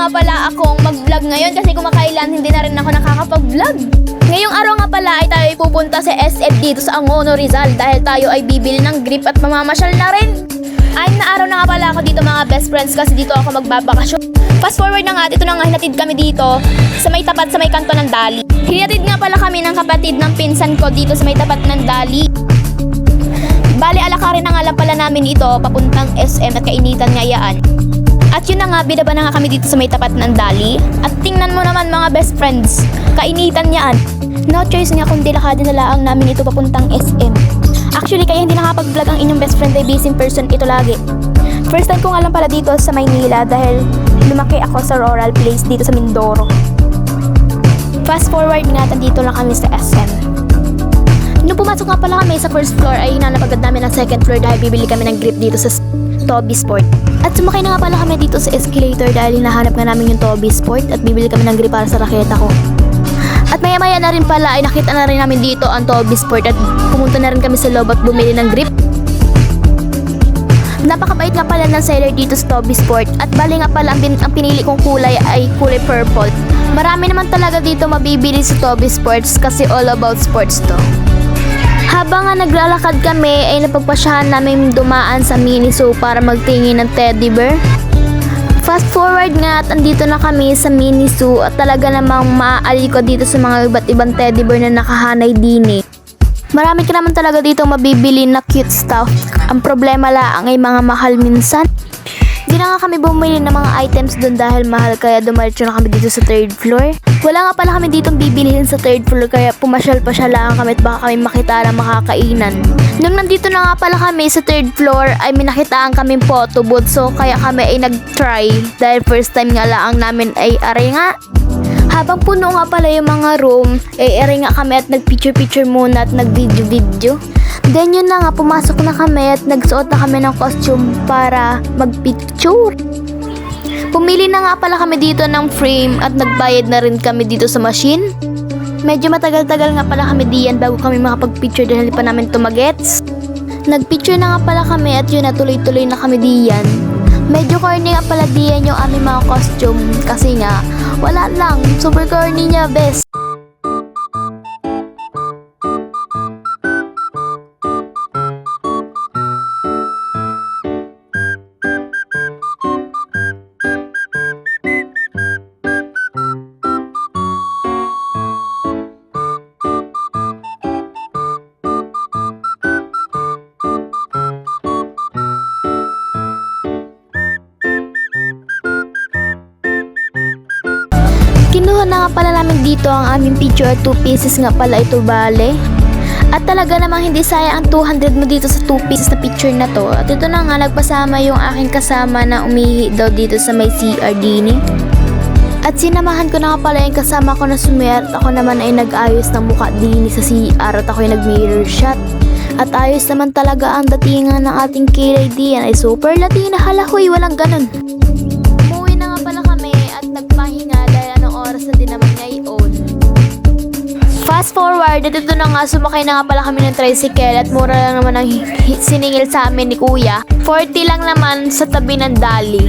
nga pala akong mag-vlog ngayon kasi kumakailan hindi na rin ako nakakapag-vlog. Ngayong araw nga pala ay tayo ay pupunta sa SM dito sa Angono Rizal dahil tayo ay bibili ng grip at mamamasyal na rin. Ay na araw na nga pala ako dito mga best friends kasi dito ako magbabakasyon. Fast forward na nga at ito na nga hinatid kami dito sa may tapat sa may kanto ng Dali. Hinatid nga pala kami ng kapatid ng pinsan ko dito sa may tapat ng Dali. Bali, alakarin na nga lang pala namin ito papuntang SM at kainitan nga yaan. At yun na nga, binaba na nga kami dito sa may tapat ng dali. At tingnan mo naman mga best friends, kainitan yaan. No choice nga kundi lakadin na laang namin ito papuntang SM. Actually, kaya hindi nakapag-vlog ang inyong best friend ay busy person ito lagi. First time ko nga lang pala dito sa Maynila dahil lumaki ako sa rural place dito sa Mindoro. Fast forward nga, dito lang kami sa SM. Nung pumasok nga pala kami sa first floor ay hinanap agad namin ang second floor dahil bibili kami ng grip dito sa Toby Sport. At sumakay na nga pala kami dito sa escalator dahil hinahanap nga namin yung Toby Sport at bibili kami ng grip para sa raketa ko. At maya maya na rin pala ay nakita na rin namin dito ang Toby Sport at pumunta na rin kami sa loob at bumili ng grip. Napakabait nga pala ng seller dito sa Toby Sport at bali nga pala ang, ang pinili kong kulay ay kulay purple. Marami naman talaga dito mabibili sa Toby Sports kasi all about sports to. Habang nga naglalakad kami ay napagpasyahan namin dumaan sa Miniso para magtingin ng teddy bear. Fast forward nga at andito na kami sa Miniso at talaga namang maaali ko dito sa mga iba't ibang teddy bear na nakahanay din eh. Marami ka naman talaga dito mabibili na cute stuff. Ang problema lang ay mga mahal minsan. Di na nga kami bumili ng mga items doon dahil mahal kaya dumaritso na kami dito sa third floor. Wala nga pala kami ditong bibilihin sa third floor kaya pumasyal-pasyal lang kami at baka kami makita ng makakainan. Nung nandito na nga pala kami sa third floor ay minakitaan kami photo booth so kaya kami ay nag-try dahil first time nga lang namin ay aray nga. Habang puno nga pala yung mga room, eh ere nga kami at nag-picture-picture muna at nag-video-video. Then yun na nga, pumasok na kami at nagsuot na kami ng costume para mag-picture. Pumili na nga pala kami dito ng frame at nagbayad na rin kami dito sa machine. Medyo matagal-tagal nga pala kami diyan bago kami makapag-picture dahil pa namin tumagets. Nag-picture na nga pala kami at yun na tuloy-tuloy na kami diyan. Medyo corny nga pala diyan yung aming mga costume kasi nga wala lang, super corny niya best. Kinuha na nga pala namin dito ang aming picture at 2 pieces nga pala ito bale. At talaga namang hindi sayang ang 200 mo dito sa 2 pieces na picture na to. At ito na nga nagpasama yung aking kasama na umihi daw dito sa may CR Dini. At sinamahan ko na nga pala yung kasama ko na sumiyar at ako naman ay nag-ayos ng mukha dini sa CR at ako ay nag-mirror shot. At ayos naman talaga ang datingan ng ating kilay diyan ay super latina halahoy walang ganun. Forward, at ito na nga, sumakay na nga pala kami ng tricycle at mura lang naman ang siningil sa amin ni kuya. 40 lang naman sa tabi ng dali.